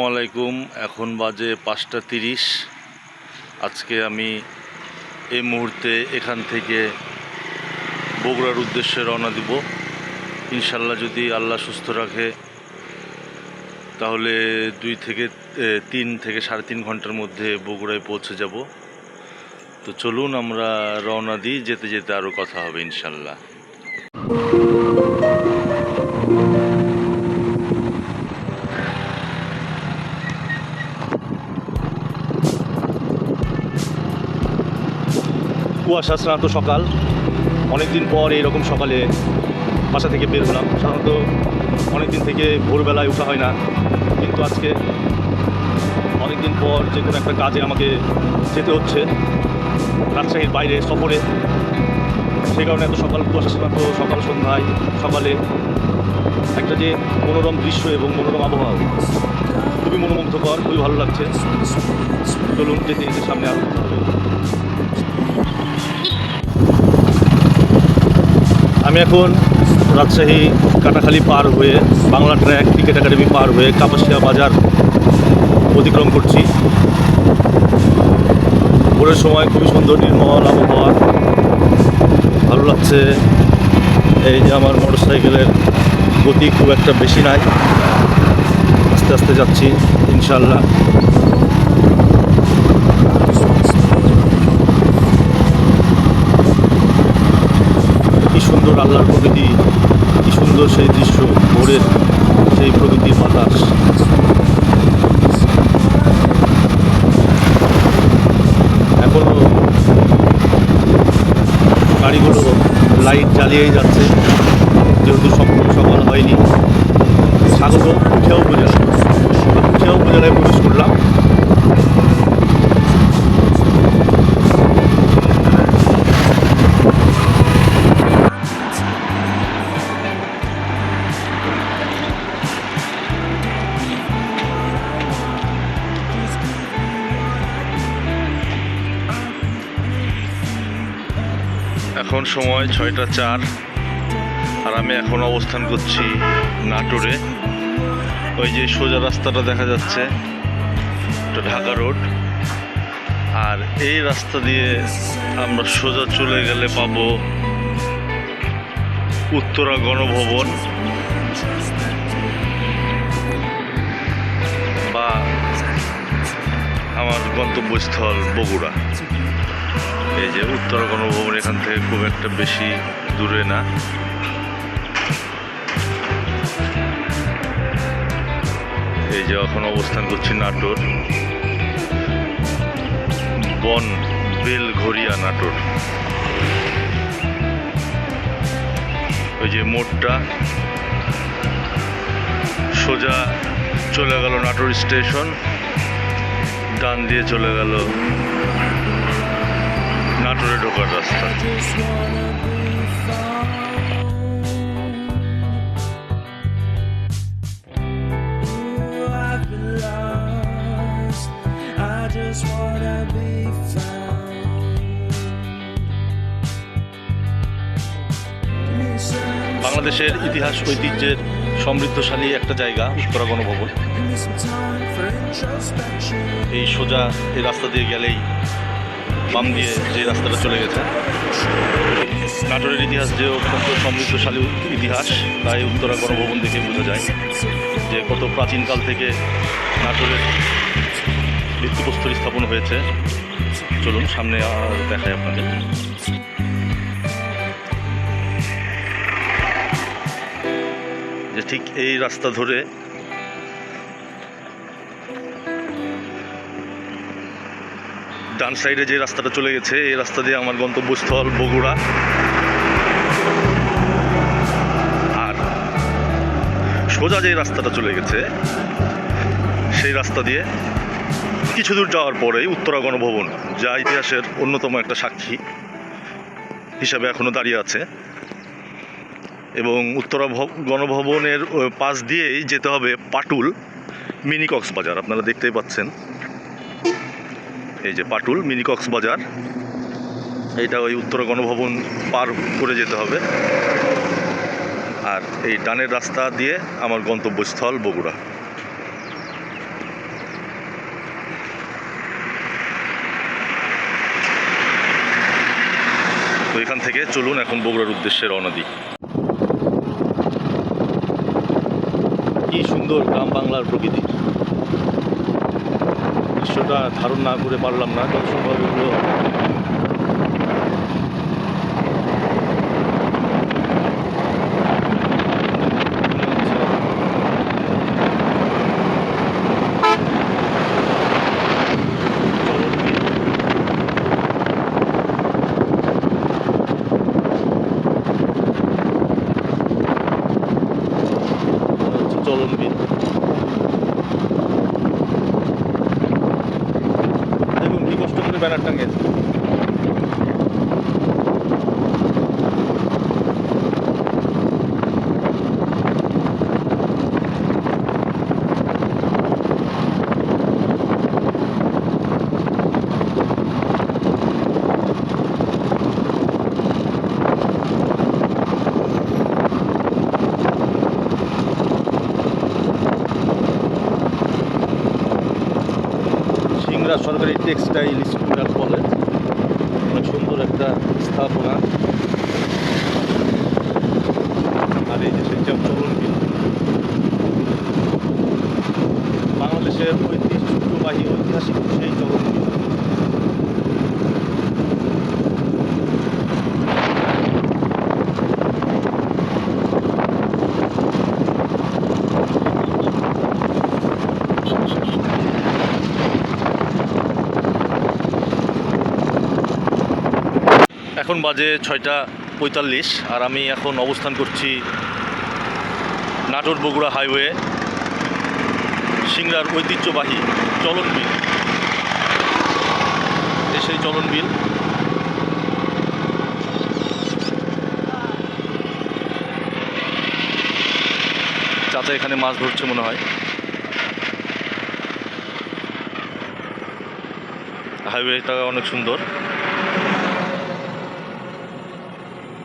আসসালামু আলাইকুম। এখন বাজে পাঁচটা তিরিশ। আজকে আমি এই মুহূর্তে এখান থেকে বগুড়ার উদ্দেশ্যে রওনা দিব। ইনশাল্লাহ যদি আল্লাহ সুস্থ রাখে, তাহলে দুই থেকে তিন থেকে সাড়ে তিন ঘণ্টার মধ্যে বগুড়ায় পৌঁছে যাব। তো চলুন আমরা রওনা দিই, যেতে যেতে আরও কথা হবে ইনশাল্লাহ কুয়াশা স্নাত সকাল। অনেকদিন পর এইরকম সকালে বাসা থেকে বের হলাম। সাধারণত অনেকদিন থেকে ভোরবেলায় ওঠা হয় না। কিন্তু আজকে অনেকদিন পর যে কোনো একটা কাজে আমাকে যেতে হচ্ছে। রাজশাহীর বাইরে সফরে। সেই কারণে এত সকাল কুয়াশা স্নাত সকাল সন্ধ্যায়, সকালে একটা যে মনোরম দৃশ্য এবং মনোরম আবহাওয়া, খুবই মনোমুগ্ধকর, খুবই ভালো লাগছে। চলুন যেতে সামনে হবে। আমি এখন রাজশাহী কাটাখালী পার হয়ে বাংলা ট্র্যাক ক্রিকেট একাডেমি পার হয়ে কাপাসিয়া বাজার অতিক্রম করছি। ভোরের সময় খুবই সুন্দর নির্মল আবহাওয়া। ভালো লাগছে। এই যে আমার মোটর সাইকেলের গতি খুব একটা বেশি নাই। আস্তে আস্তে যাচ্ছি ইনশাল্লাহ কি সুন্দর আল্লাহর প্রকৃতি, কি সুন্দর সেই দৃশ্য, ভোরের সেই প্রকৃতির বাতাস। এখনও গাড়িগুলো লাইট জ্বালিয়েই যাচ্ছে, যেহেতু সম্পূর্ণ সকাল হয়নি। স্বাগত উঠেও উপজেলা উঠেও উপজেলায় প্রবেশ করলাম। এখন সময় ছয়টা চার, আর আমি এখন অবস্থান করছি নাটোরে। ওই যে সোজা রাস্তাটা দেখা যাচ্ছে, এটা ঢাকা রোড। আর এই রাস্তা দিয়ে আমরা সোজা চলে গেলে পাব উত্তরা গণভবন বা আমার গন্তব্যস্থল বগুড়া। এই যে উত্তরা গণভবন এখান থেকে খুব একটা বেশি দূরে না। এই যে এখন অবস্থান করছি নাটোর। বন বেলঘরিয়া নাটোর। ওই যে মোড়টা। সোজা চলে গেল নাটোর স্টেশন। ডান দিয়ে চলে গেল নাটোরে ঢোকার বাংলাদেশের ইতিহাস, ঐতিহ্যের সমৃদ্ধশালী একটা জায়গা উত্তরা গণভবন। এই সোজা এই রাস্তা দিয়ে গেলেই বাম দিয়ে যে রাস্তাটা চলে গেছে। নাটোরের ইতিহাস যে অত্যন্ত সমৃদ্ধশালী ইতিহাস, তাই উত্তরা গণভবন দেখে বোঝা যায় যে কত প্রাচীনকাল থেকে নাটোরের ভিত্তিপ্রস্তর স্থাপন হয়েছে। চলুন, সামনে দেখাই আপনাদের। যে ঠিক এই রাস্তা ধরে ডান সাইডে যে রাস্তাটা চলে গেছে, এই রাস্তা দিয়ে আমার গন্তব্যস্থল বগুড়া। আর সোজা যে রাস্তাটা চলে গেছে, সেই রাস্তা দিয়ে কিছু দূর যাওয়ার পরেই উত্তরা গণভবন, যা ইতিহাসের অন্যতম একটা সাক্ষী হিসাবে এখনও দাঁড়িয়ে আছে। এবং উত্তরা গণভবনের পাশ দিয়েই যেতে হবে পাটুল মিনি কক্সবাজার। আপনারা দেখতেই পাচ্ছেন। এই যে পাটুল মিনি কক্সবাজার এটা ওই উত্তর গণভবন পার করে যেতে হবে। আর এই ডানের রাস্তা দিয়ে আমার গন্তব্যস্থল বগুড়া। তো এখান থেকে চলুন এখন বগুড়ার উদ্দেশ্যে রওনা দিই। কি সুন্দর গ্রাম বাংলার প্রকৃতি। দৃশ্যটা ধারণ না করে পারলাম না যত সম্ভব এগুলো চলন বিল দেখুন কি কষ্ট করে ব্যানার টাঙিয়েছে সিংড়া সরকারি টেক্সটাইল স্কুল অ্যান্ড কলেজ অনেক সুন্দর একটা স্থাপনা। আর এই যে সেই চলন বিল বাংলাদেশের ঐতিহ্যবাহী ঐতিহাসিক সেই চলন এখন বাজে ছয়টা পঁয়তাল্লিশ আর আমি এখন অবস্থান করছি নাটোর বগুড়া হাইওয়ে, সিংড়ার ঐতিহ্যবাহী চলন বিল। সেই চলন বিল। চাচা এখানে মাছ ধরছে মনে হয়। হাইওয়েটা অনেক সুন্দর।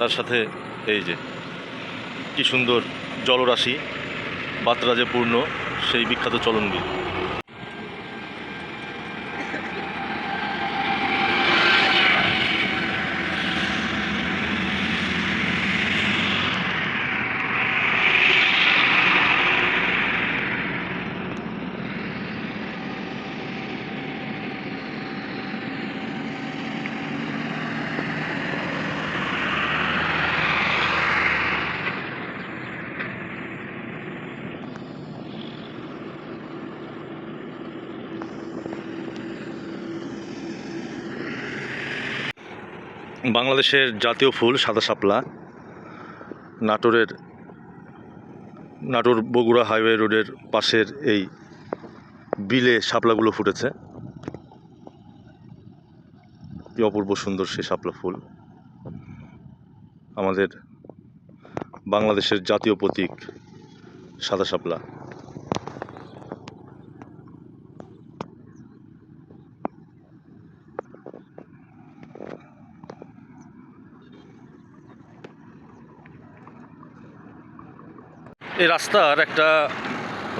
তার সাথে এই যে কি সুন্দর জলরাশি বাতরাজে পূর্ণ সেই বিখ্যাত চলন বাংলাদেশের জাতীয় ফুল সাদা শাপলা, নাটোরের, নাটোর বগুড়া হাইওয়ে রোডের পাশের এই বিলে শাপলাগুলো ফুটেছে। কি অপূর্ব সুন্দর সেই শাপলা ফুল। আমাদের বাংলাদেশের জাতীয় প্রতীক সাদা শাপলা। এই রাস্তার একটা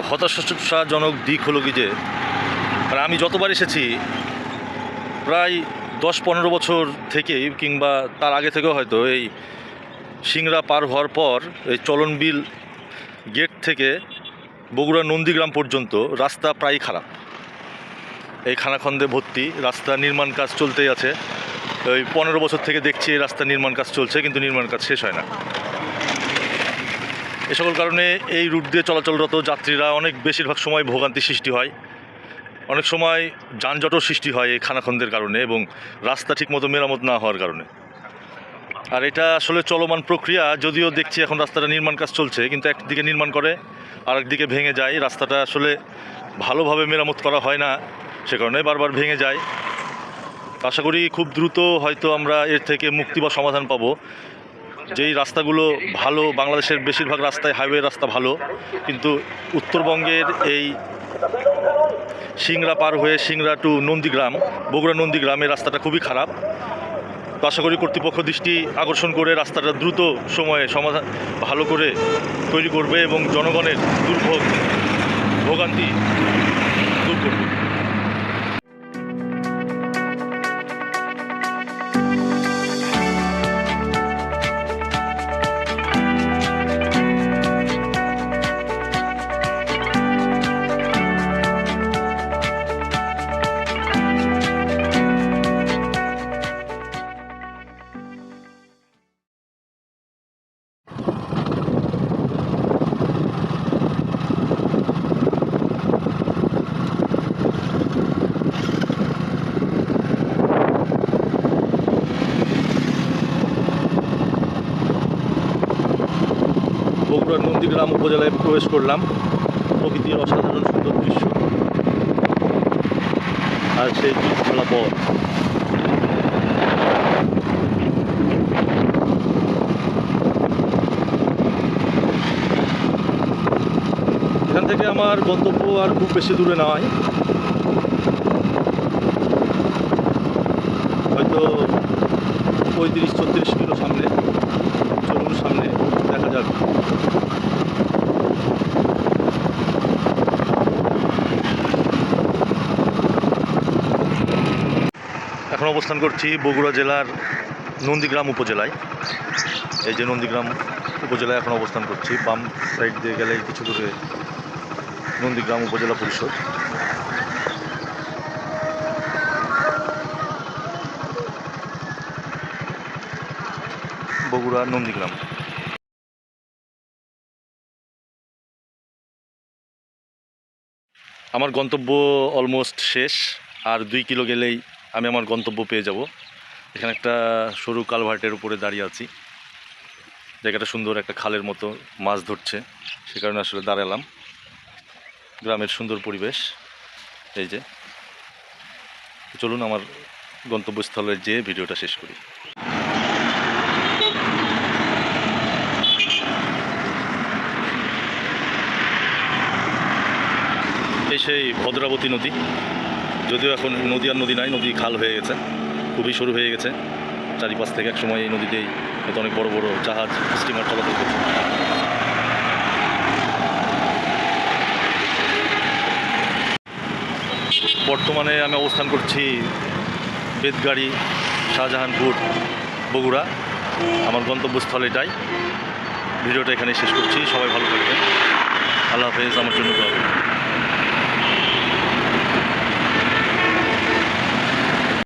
হতাশাজনক দিক হলো কি যে মানে আমি যতবার এসেছি, প্রায় দশ পনেরো বছর থেকেই কিংবা তার আগে থেকেও হয়তো এই সিংড়া পার হওয়ার পর এই চলনবিল গেট থেকে বগুড়া নন্দীগ্রাম পর্যন্ত রাস্তা প্রায় খারাপ। এই খানাখন্দে ভর্তি, রাস্তা নির্মাণ কাজ চলতেই আছে। ওই পনেরো বছর থেকে দেখছি এই রাস্তা নির্মাণ কাজ চলছে, কিন্তু নির্মাণ কাজ শেষ হয় না। এ সকল কারণে এই রুট দিয়ে চলাচলরত যাত্রীরা অনেক বেশিরভাগ সময় ভোগান্তি সৃষ্টি হয়। অনেক সময় যানজটও সৃষ্টি হয় এই খানাখন্দের কারণে এবং রাস্তা ঠিকমতো মেরামত না হওয়ার কারণে। আর এটা আসলে চলমান প্রক্রিয়া, যদিও দেখছি এখন রাস্তাটা নির্মাণ কাজ চলছে, কিন্তু একদিকে নির্মাণ করে, আরেকদিকে ভেঙে যায়। রাস্তাটা আসলে ভালোভাবে মেরামত করা হয় না, সে কারণে বারবার ভেঙে যায়। আশা করি খুব দ্রুত হয়তো আমরা এর থেকে মুক্তি বা সমাধান পাবো। যেই রাস্তাগুলো ভালো, বাংলাদেশের বেশিরভাগ রাস্তায় হাইওয়ে রাস্তা ভালো, কিন্তু উত্তরবঙ্গের এই সিংড়া পার হয়ে সিংড়া টু নন্দীগ্রাম, বগুড়া নন্দীগ্রাম, এই রাস্তাটা খুবই খারাপ। তো আশা করি কর্তৃপক্ষ দৃষ্টি আকর্ষণ করে রাস্তাটা দ্রুত সময়ে সমাধান, ভালো করে তৈরি করবে এবং জনগণের দুর্ভোগ, ভোগান্তি নন্দীগ্রাম উপজেলায় প্রবেশ করলাম। প্রকৃতির অসাধারণ সুন্দর দৃশ্য। আর সেই খোলা পথ এখান থেকে আমার গন্তব্য আর খুব বেশি দূরে নয়। হয়তো পঁয়ত্রিশ ছত্রিশ কিলো সামনে, চলুন সামনে দেখা যাবে অবস্থান করছি বগুড়া জেলার নন্দীগ্রাম উপজেলায়। এই যে নন্দীগ্রাম উপজেলায় এখন অবস্থান করছি। বাম সাইড দিয়ে গেলে কিছু দূরে নন্দীগ্রাম উপজেলা পরিষদ। বগুড়া নন্দীগ্রাম। আমার গন্তব্য অলমোস্ট শেষ। আর দুই কিলো গেলেই আমি আমার গন্তব্য পেয়ে যাব। এখানে একটা সরু কালভার্টের উপরে দাঁড়িয়ে আছি। জায়গাটা সুন্দর, একটা খালের মতো মাছ ধরছে। সে কারণে আসলে দাঁড়ালাম। গ্রামের সুন্দর পরিবেশ। এই যে। চলুন আমার গন্তব্যস্থলে যে ভিডিওটা শেষ করি। এই সেই ভদ্রাবতী নদী। যদিও এখন নদী আর নদী নাই, নদী খাল হয়ে গেছে, খুবই সরু হয়ে গেছে। চারিপাশ থেকে একসময় এই নদীতেই হয়তো অনেক বড় বড় জাহাজ স্টিমার চলাচল করছে বর্তমানে আমি অবস্থান করছি বেদগাড়ি শাহজাহানপুর, বগুড়া। আমার গন্তব্যস্থল এটাই। ভিডিওটা এখানে শেষ করছি। সবাই ভালো থাকবেন। আল্লাহ হাফেজ, আমার জন্য।